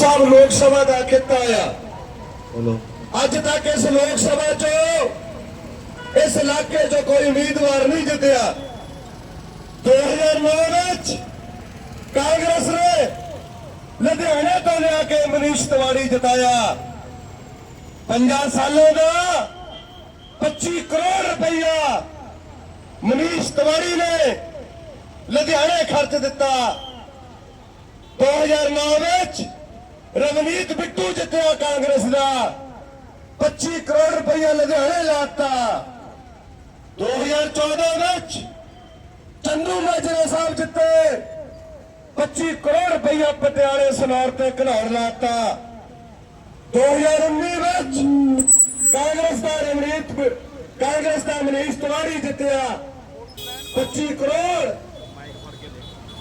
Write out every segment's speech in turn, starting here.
ਸਾਹਿਬ ਲੋਕ ਸਭਾ ਦਾ ਖਿੱਤਾ ਆ। ਅੱਜ ਤੱਕ ਇਸ ਲੋਕ ਸਭਾ 'ਚ ਇਸ ਇਲਾਕੇ 'ਚੋਂ ਕੋਈ ਉਮੀਦਵਾਰ ਨਹੀਂ ਜਿੱਤਿਆ। 2009 ਵਿੱਚ ਕਾਂਗਰਸ ਨੇ ਲੁਧਿਆਣੇ ਤੋਂ ਲਿਆ ਕੇ ਮਨੀਸ਼ ਤਿਵਾੜੀ ਜਿਤਾਇਆ। 50 ਸਾਲਾਂ ਦਾ 25 ਕਰੋੜ ਰੁਪਈਆ ਮਨੀਸ਼ ਤਿਵਾੜੀ ਨੇ ਲੁਧਿਆਣੇ ਖਰਚ ਦਿੱਤਾ। 2009 ਵਿੱਚ ਰਵਨੀਤ ਬਿੱਟੂ ਜਿੱਤਿਆ ਕਾਂਗਰਸ ਦਾ। 25 ਕਰੋੜ ਰੁਪਈਆ ਲੁਧਿਆਣੇ ਲਾਤਾ। 2014 ਵਿੱਚ ਚੰਦੂ ਮਾਜਰਾ ਸਾਹਿਬ ਜਿੱਤੇ। 25 ਕਰੋੜ ਰੁਪਈਆ ਪਟਿਆਲੇ ਸਨੌਰ ਤੇ ਘਨੌਰ ਲਾਤਾ। 2019 ਵਿੱਚ ਕਾਂਗਰਸ ਦਾ ਰਵਨੀਤ ਕਾਂਗਰਸ ਦਾ ਮਨੀਸ਼ ਤਿਵਾੜੀ ਜਿੱਤਿਆ। 25 ਕਰੋੜ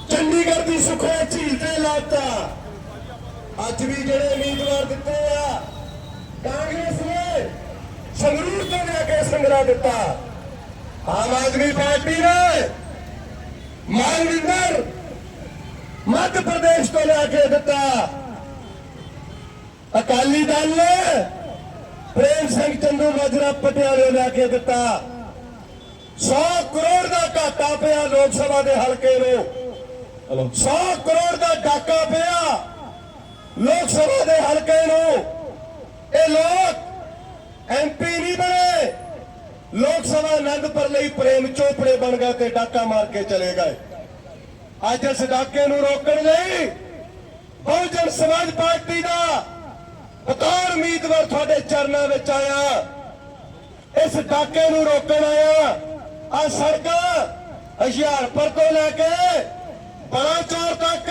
ਚੰਡੀਗੜ੍ਹ ਦੀ ਸੁਖਨਾ ਝੀਲ ਤੇ ਲਾਤਾ। ਅੱਜ ਵੀ ਜਿਹੜੇ ਉਮੀਦਵਾਰ ਦਿੱਤੇ ਆ ਕਾਂਗਰਸ ਨੇ ਸੰਗਰੂਰ ਤੋਂ ਲੈ ਕੇ ਸੰਗਰਾ ਦਿੱਤਾ। ਆਮ ਆਦਮੀ ਪਾਰਟੀ ਨੇ ਮਾਨਵਿੰਦਰ ਮੱਧ ਪ੍ਰਦੇਸ਼ ਤੋਂ ਲੈ ਕੇ ਦਿੱਤਾ। ਅਕਾਲੀ ਦਲ ਨੇ ਪ੍ਰੇਮ ਸਿੰਘ ਚੰਦੂ ਮਾਜਰਾ ਪਟਿਆਲੇ ਲੈ ਕੇ ਦਿੱਤਾ। 100 ਕਰੋੜ ਦਾ ਘਾਟਾ ਪਿਆ ਲੋਕ ਸਭਾ ਦੇ ਹਲਕੇ ਨੂੰ। ਹਲੋ 100 ਕਰੋੜ ਦਾ ਡਾਕਾ ਪਿਆ। ਲੋਕ ਸਭਾ ਦੇ ਹਲਕੇ ਨੂੰ ਇਹ ਲੋਕ ਐਮਪੀ ਨਹੀਂ ਬਣੇ। ਲੋਕ ਸਭਾ ਆਨੰਦਪੁਰ ਲਈ ਪ੍ਰੇਮ ਚੋਪੜੇ ਬਣ ਗਏ ਤੇ ਡਾਕਾ ਮਾਰ ਕੇ ਚਲੇ ਗਏ। ਅੱਜ ਇਸ ਡਾਕੇ ਨੂੰ ਰੋਕਣ ਲਈ ਬਹੁਜਨ ਸਮਾਜ ਪਾਰਟੀ ਦਾ ਬਤੌਰ ਉਮੀਦਵਾਰ ਤੁਹਾਡੇ ਚਰਨਾਂ ਵਿੱਚ ਆਇਆ। ਇਸ ਡਾਕੇ ਨੂੰ ਰੋਕਣ ਆਇਆ। ਆ ਸੜਕਾਂ ਹੁਸ਼ਿਆਰਪੁਰ ਤੋਂ ਲੈ ਕੇ ਬਲਾਚੌਰ ਤੱਕ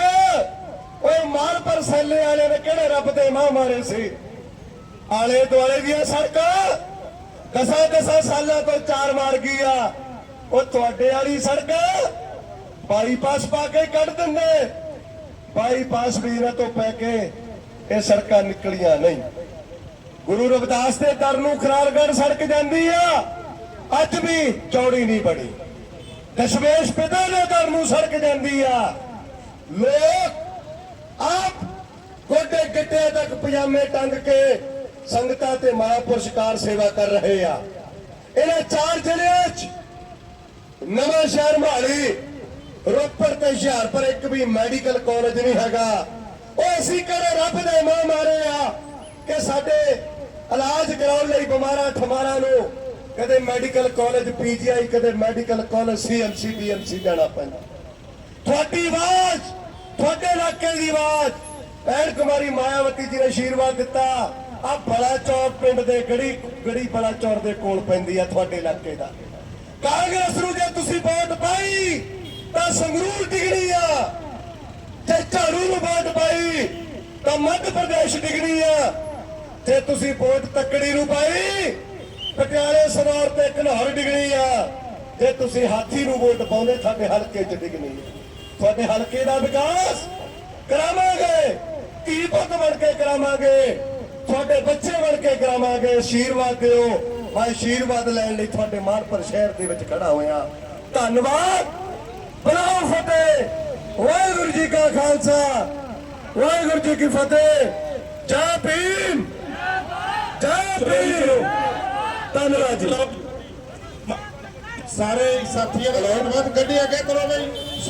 ਪਰ ਸੈਲੇ ਵਾਲੇ ਨੇ ਕਿਹੜੇ ਰੱਬ ਦੇ ਮਾਂ ਮਾਰੇ ਸੀ? ਆਲੇ ਦੁਆਲੇ ਦੀਆਂ ਸੜਕਾਂ। ਦਸਾਂ ਦਸਾਂ ਸਾਲਾਂ ਤੋਂ ਚਾਰ ਮਾਰ ਗਈ ਆ। ਉਹ ਤੁਹਾਡੇ ਵਾਲੀ ਸੜਕ। ਬਾਈਪਾਸ ਪਾ ਕੇ ਕੱਢ ਦਿੰਦੇ। ਬਾਈਪਾਸ ਵੀ ਇਹਨਾਂ ਤੋਂ ਪੈ ਕੇ ਇਹ ਸੜਕਾਂ ਨਿਕਲੀਆਂ ਨਹੀਂ। ਗੁਰੂ ਰਵਿਦਾਸ ਦੇ ਦਰ ਨੂੰ ਖਰਾਰਗੜ ਸੜਕ ਜਾਂਦੀ ਆ। ਅੱਜ ਵੀ ਚੌੜੀ ਨਹੀਂ ਬਣੀ। ਦਸ਼ਮੇਸ਼ ਪਿਤਾ ਦੇ ਦਰ ਨੂੰ ਸੜਕ ਜਾਂਦੀ ਆ। ਲੋਕ ਪਜਾਮੇ ਟੰਗ ਕੇ ਸੰਗਤਾਂ ਤੇ ਮਹਾਪੁਰਸ਼ਕਾਰ ਸੇਵਾ ਕਰ ਰਹੇ ਆ। ਇਹਨਾਂ ਚਾਰ ਜ਼ਿਲ੍ਹਿਆਂ 'ਚ ਨਵਾਂ ਸ਼ਹਿਰ ਮਹਾਲੀ, ਰੋਪੜ ਤੇ ਹੁਸ਼ਿਆਰਪੁਰ, ਇੱਕ ਵੀ ਮੈਡੀਕਲ ਕਾਲਜ ਨਹੀਂ ਹੈਗਾ। ਉਹ ਅਸੀਂ ਕਿਹੜੇ ਰੱਬ ਦੇ ਮਾਂ ਮਾਰੇ ਆ ਕਿ ਸਾਡੇ ਇਲਾਜ ਕਰਾਉਣ ਲਈ ਬਿਮਾਰਾਂ ਠਮਾਰਾਂ ਨੂੰ ਕਦੇ ਮੈਡੀਕਲ ਕਾਲਜ, ਪੀਜੀਆਈ, ਕਦੇ ਮੈਡੀਕਲ ਕਾਲਜ ਸੀਐਮਸੀ ਡੀਐਮਸੀ ਜਾਣਾ ਪੈਂਦਾ। ਤੁਹਾਡੀ ਆਵਾਜ਼, ਤੁਹਾਡੇ ਇਲਾਕੇ ਦੀ ਆਵਾਜ਼ ਭੈਣ ਕੁਮਾਰੀ ਮਾਇਆਵਤੀ ਜੀ ਨੇ ਆਸ਼ੀਰਵਾਦ ਦਿੱਤਾ। ਆ ਬੜਾ ਚੌਰ ਪਿੰਡ ਦੇ ਗੜੀ ਗੜੀ ਬੜਾ ਚੌਰ ਦੇ ਕੋਲ ਪੈਂਦੀ ਆ ਤੁਹਾਡੇ ਇਲਾਕੇ ਦਾ। ਕਾਂਗਰਸ ਨੂੰ ਜੇ ਤੁਸੀਂ ਵੋਟ ਪਾਈ, ਤਾਂ ਸੰਗਰੂਰ ਡਿਗਣੀ ਆ। ਤੇ ਝਾੜੂ ਨੂੰ ਵੋਟ ਪਾਈ, ਤਾਂ ਮੱਧ ਪ੍ਰਦੇਸ਼ ਡਿਗਣੀ ਆ। ਤੇ ਤੁਸੀਂ ਵੋਟ ਤੱਕੜੀ ਨੂੰ ਪਾਈ, ਪਟਿਆਲੇ ਸਨੌਰ ਤੇ ਘਨੌਰ ਡਿਗਣੀ ਆ। ਜੇ ਤੁਸੀਂ ਹਾਥੀ ਨੂੰ ਵੋਟ ਪਾਉਂਦੇ ਸਾਡੇ ਹਲਕੇ 'ਚ ਡਿਗਣੀ ਆ। ਤੁਹਾਡੇ ਹਲਕੇ ਦਾ ਵਿਕਾਸ ਕਰਾਵਾਂਗੇ। ਧੀ ਪੁੱਤ ਬਣ ਕੇ ਕਰਾਵਾਂਗੇ। ਤੁਹਾਡੇ ਬੱਚੇ ਬਣ ਕੇ ਕਰਾਵਾਂਗੇ। ਆਸ਼ੀਰਵਾਦ ਦਿਓ। ਮੈਂ ਆਸ਼ੀਰਵਾਦ ਲੈਣ ਲਈ ਤੁਹਾਡੇ ਮਾਨਪੁਰ ਸ਼ਹਿਰ ਦੇ ਵਿੱਚ ਖੜਾ ਹੋਇਆ। ਧੰਨਵਾਦ। ਬਲਾਓ ਫਤਿਹ। ਵਾਹਿਗੁਰੂ ਜੀ ਕਾ ਖਾਲਸਾ। ਵਾਹਿਗੁਰੂ ਜੀ ਕੀ ਫਤਿਹ। ਜੈ ਭੀਮ। ਜੈ ਭੀਮ। ਧੰਨਵਾਦ ਜੀ। ਸਾਰੇ ਸਾਥੀਆਂ ਦਾ ਧੰਨਵਾਦ। ਗੱਡੀ ਅੱਗੇ ਕਰੋ ਬਈ।